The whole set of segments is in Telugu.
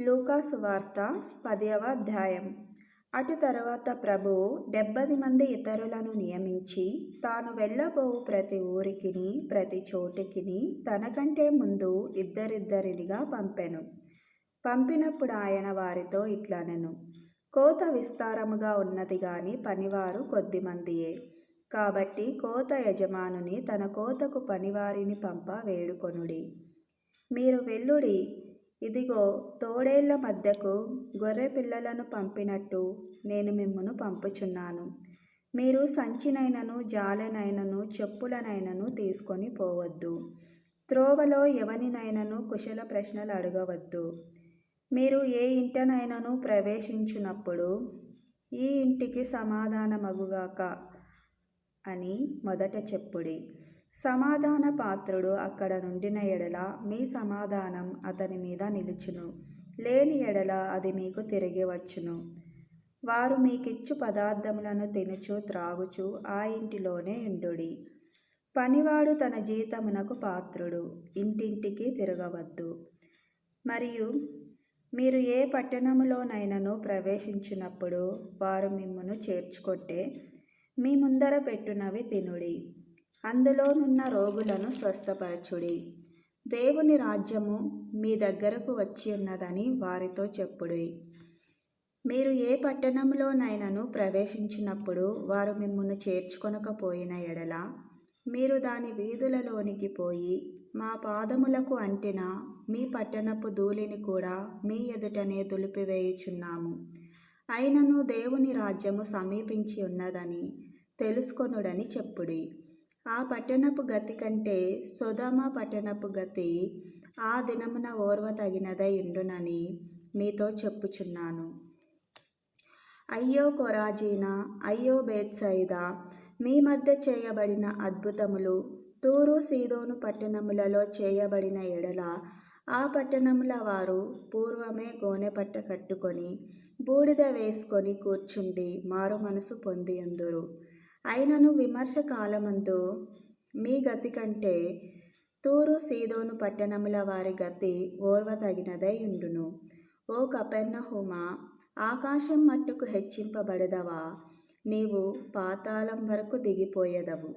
లూకాసు వార్త పదవ అధ్యాయం. అటు తర్వాత ప్రభువు డెబ్బది మంది ఇతరులను నియమించి తాను వెళ్ళబోవు ప్రతి ఊరికిని ప్రతి చోటికిని తనకంటే ముందు ఇద్దరిద్దరినిగా పంపెను. పంపినప్పుడు ఆయన వారితో ఇట్లనెను కోత విస్తారముగా ఉన్నది గాని పనివారు కొద్దిమందియే. కాబట్టి కోత యజమానుని తన కోతకు పనివారిని పంప వేడుకొనుడి. మీరు వెళ్ళుడి ఇదిగో తోడేళ్ళ మధ్యకు గొర్రె పిల్లలను పంపినట్టు నేను మిమ్మను పంపుచున్నాను. మీరు సంచినైనను జాలెనైనను చెప్పులనైనను తీసుకొని పోవద్దు. త్రోవలో ఎవనినైనను కుశల ప్రశ్నలు అడగవద్దు. మీరు ఏ ఇంటనైనను ప్రవేశించున్నప్పుడు ఈ ఇంటికి సమాధానమగుగాక అని మొదట చెప్పుడి. సమాధాన పాత్రుడు అక్కడ నుండిన ఎడల మీ సమాధానం అతని మీద నిలుచును. లేని ఎడల అది మీకు తిరిగి వచ్చును. వారు మీకిచ్చు పదార్థములను తినుచు త్రాగుచు ఆ ఇంటిలోనే ఉండుడి. పనివాడు తన జీతమునకు పాత్రుడు ఇంటింటికి తిరగవద్దు. మరియు మీరు ఏ పట్టణములోనైనను ప్రవేశించినప్పుడు వారు మిమ్మును చేర్చుకొట్టే మీ ముందర పెట్టునవి తినుడి. అందులోనున్న రోగులను స్వస్థపరచుడి. దేవుని రాజ్యము మీ దగ్గరకు వచ్చి ఉన్నదని వారితో చెప్పుడి. మీరు ఏ పట్టణంలోనైనాను ప్రవేశించినప్పుడు వారు మిమ్మల్ని చేర్చుకొనకపోయిన ఎడల మీరు దాని వీధులలోనికి పోయి మా పాదములకు అంటిన మీ పట్టణపు ధూళిని కూడా మీ ఎదుటనే దులిపివేయుచున్నాము. అయినను దేవుని రాజ్యము సమీపించి ఉన్నదని తెలుసుకొనుడని చెప్పుడి. ఆ పట్టణపు గతి కంటే సొదమ పట్టణపు గతి ఆ దినమున ఓర్వ తగినదై ఉండునని మీతో చెప్పుచున్నాను. అయ్యో కొరాజీనా అయ్యో బేత్సైదా మీ మధ్య చేయబడిన అద్భుతములు తూరు సీదోను పట్టణములలో చేయబడిన ఎడల ఆ పట్టణముల వారు పూర్వమే గోనె పట్ట కట్టుకొని బూడిద వేసుకొని కూర్చుండి మారు మనసు పొందియుందురు అయినను విమర్శ కాలమందు మీ గతి కంటే తూరు సీదోను పట్టణముల వారి గతి ఓర్వతగినదై ఉండును. ఓ కపెర్ణహుమ ఆకాశం మట్టుకు హెచ్చింపబడదవా? నీవు పాతాళం వరకు దిగిపోయేదవు.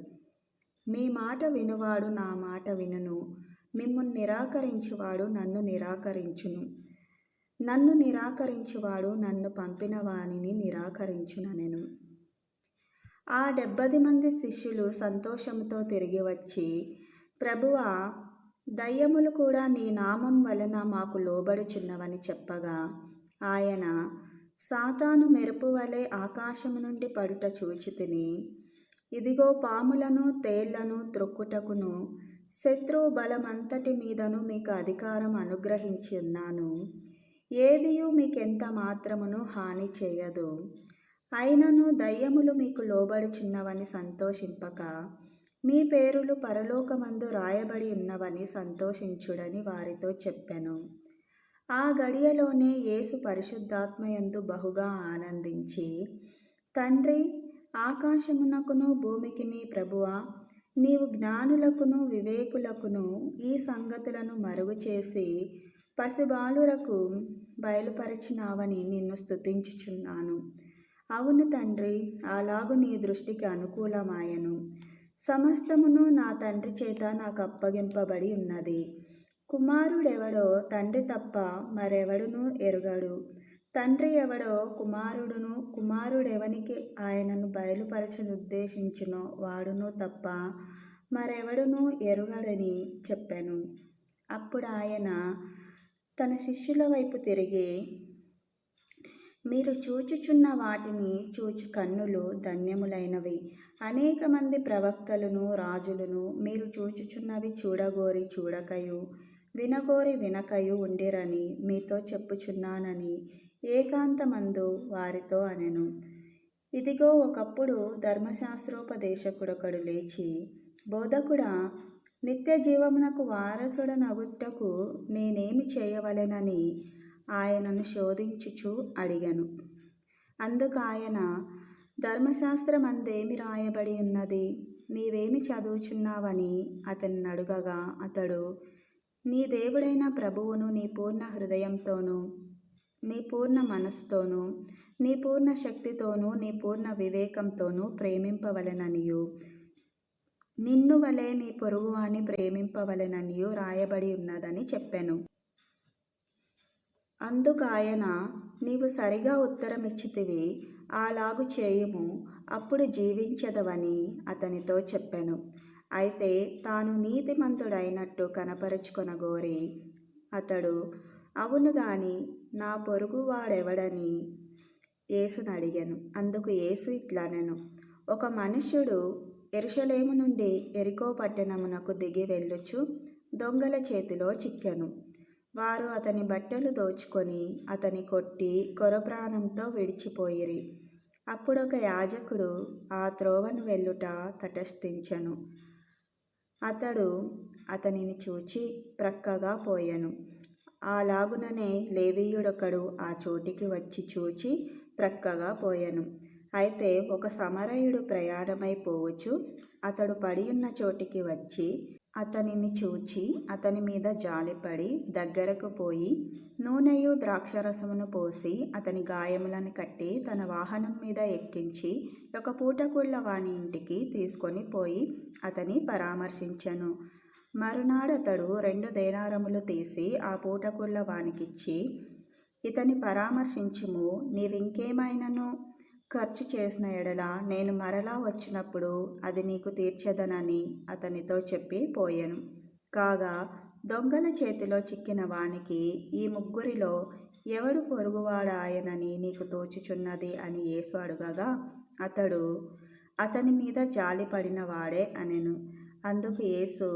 మీ మాట వినువాడు నా మాట వినును. మిమ్మల్ని నిరాకరించువాడు నన్ను నిరాకరించును. నన్ను నిరాకరించువాడు నన్ను పంపిన వానిని నిరాకరించుననెను. ఆ డెబ్బది మంది శిష్యులు సంతోషంతో తిరిగి వచ్చి ప్రభువా దయ్యములు కూడా నీ నామం వలన మాకు లోబడుచున్నవని చెప్పగా ఆయన సాతాను మెరుపు వలె ఆకాశము నుండి పడుట చూచి తిని ఇదిగో పాములను తేళ్ళను త్రొక్కుటకును శత్రువు బలమంతటి మీదను మీకు అధికారం అనుగ్రహించి ఉన్నాను. ఏదియు మీకెంత మాత్రమును హాని చేయదు. అయినను దయ్యములు మీకు లోబడుచున్నవని సంతోషింపక. మీ పేరులు పరలోకమందు రాయబడి ఉన్నవని సంతోషించుడని వారితో చెప్పెను. ఆ గడియలోనే యేసు పరిశుద్ధాత్మయందు బహుగా ఆనందించి తండ్రి ఆకాశమునకును భూమికిని ప్రభువా నీవు జ్ఞానులకును వివేకులకును ఈ సంగతులను మరుగు చేసి పసిబాలురకు బయలుపరిచినావని నిన్ను స్తుతించుచున్నాను. అవును తండ్రి అలాగు నీ దృష్టికి అనుకూలమాయను. సమస్తమును నా తండ్రి చేత నాకు అప్పగింపబడి ఉన్నది. కుమారుడెవడో తండ్రి తప్ప మరెవడును ఎరుగడు. తండ్రి ఎవడో కుమారుడును కుమారుడెవనికి ఆయనను బయలుపరచనుద్దేశించునో వాడును తప్ప మరెవడును ఎరుగడని చెప్పాను. అప్పుడు ఆయన తన శిష్యుల వైపు తిరిగి మీరు చూచుచున్న వాటిని చూచు కన్నులు ధన్యములైనవి. అనేక మంది ప్రవక్తలను రాజులను మీరు చూచుచున్నవి చూడగోరి చూడకయు వినగోరి వినకయు ఉండిరని మీతో చెప్పుచున్నానని ఏకాంతమందు వారితో అనెను. ఇదిగో ఒకప్పుడు ధర్మశాస్త్రోపదేశకుడొకడు లేచి బోధకుడా నిత్య జీవమునకు వారసుడనగుట్టకు నేనేమి చేయవలెనని ఆయనను శోధించుచు అడిగను. అందుకు ఆయన ధర్మశాస్త్రం అందేమి రాయబడి ఉన్నది? నీవేమి చదువుచున్నావని అతన్ని అడుగగా అతడు నీ దేవుడైన ప్రభువును నీ పూర్ణ హృదయంతోనూ నీ పూర్ణ మనస్సుతోనూ నీ పూర్ణ శక్తితోనూ నీ పూర్ణ వివేకంతోనూ ప్రేమింపవలెననియు. నిన్ను వలె నీ పొరుగువాని ప్రేమింపవలెననియు రాయబడి ఉన్నదని చెప్పాను. అందుకాయన నీవు సరిగా ఉత్తరమిచ్చితివి అలాగు చేయుము అప్పుడు జీవించదవని అతనితో చెప్పాను. అయితే తాను నీతిమంతుడైనట్టు కనపరుచుకొనగోరి అతడు అవును గాని నా పొరుగువాడెవడని యేసును అడిగాను అందుకు యేసు ఇట్లానెను. ఒక మనుష్యుడు ఎరుషలేము నుండి ఎరికో పట్టణమునకు దిగి వెళ్ళుచు దొంగల చేతిలో చిక్కెను. వారు అతని బట్టలు దోచుకొని అతని కొట్టి కొరప్రాణంతో విడిచిపోయిరి. అప్పుడొక యాజకుడు ఆ త్రోవను వెళ్ళుట తటస్థించెను. అతడు అతనిని చూచి ప్రక్కగా పోయెను. అలాగుననే లేవీయుడొకడు ఆ చోటికి వచ్చి చూచి ప్రక్కగా పోయెను. అయితే ఒక సమరయుడు ప్రయాణమై పోవచ్చు. అతడు పడియున్న చోటికి వచ్చి అతనిని చూచి అతని మీద జాలిపడి దగ్గరకు పోయి నూనెయు ద్రాక్షరసమును పోసి అతని గాయములను కట్టి తన వాహనం మీద ఎక్కించి ఒక పూటకుళ్ళ వాని ఇంటికి తీసుకొని పోయి అతని పరామర్శించెను. మరునాడతడు రెండు దేనారములు తీసి ఆ పూటకుళ్ళ వానికిచ్చి ఇతని పరామర్శించుము నీవింకేమైనను? ఖర్చు చేసిన ఎడల నేను మరలా వచ్చినప్పుడు అది నీకు తీర్చదనని అతనితో చెప్పి పోయాను. కాగా దొంగల చేతిలో చిక్కిన వానికి ఈ ముగ్గురిలో ఎవడు పొరుగువాడాయనని నీకు తోచుచున్నది అని యేసు అడుగగా అతడు అతని మీద జాలి పడిన వాడే అనెను. అందుకు యేసు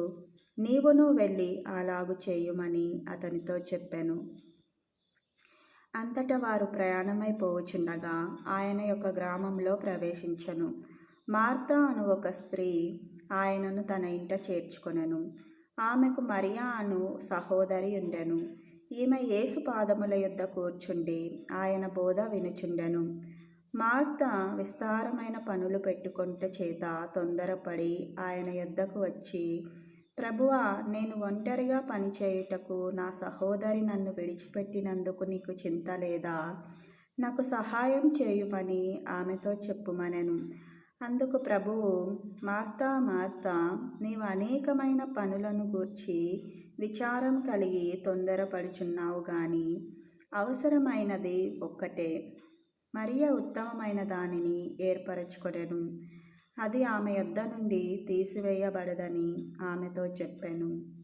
నీవును వెళ్ళి అలాగు చేయుమని అతనితో చెప్పాను. అంతటా వారు ప్రయాణమైపోవుచుండగా ఆయన యొక్క గ్రామంలో ప్రవేశించను. మార్తా అను ఒక స్త్రీ ఆయనను తన ఇంట చేర్చుకొనెను. ఆమెకు మరియా అను సహోదరి ఉండెను. ఈమె యేసు పాదముల యొద్ద కూర్చుండి ఆయన బోధ వినుచుండెను. మార్త విస్తారమైన పనులు పెట్టుకుంట చేత తొందరపడి ఆయన యొద్దకు వచ్చి ప్రభువా నేను ఒంటరిగా పనిచేయుటకు నా సహోదరి నన్ను విడిచిపెట్టినందుకు నీకు చింత లేదా? నాకు సహాయం చేయుమని ఆమెతో చెప్పుమనెను. అందుకు ప్రభువు మార్తా మార్తా నీవు అనేకమైన పనులను గూర్చి విచారం కలిగి తొందరపడుచున్నావు గాని అవసరమైనది ఒక్కటే. మరియ ఉత్తమమైన దానిని ఏర్పరచుకొనెను. అది ఆమె యొద్ద నుండి తీసివేయబడదని ఆమెతో చెప్పాను.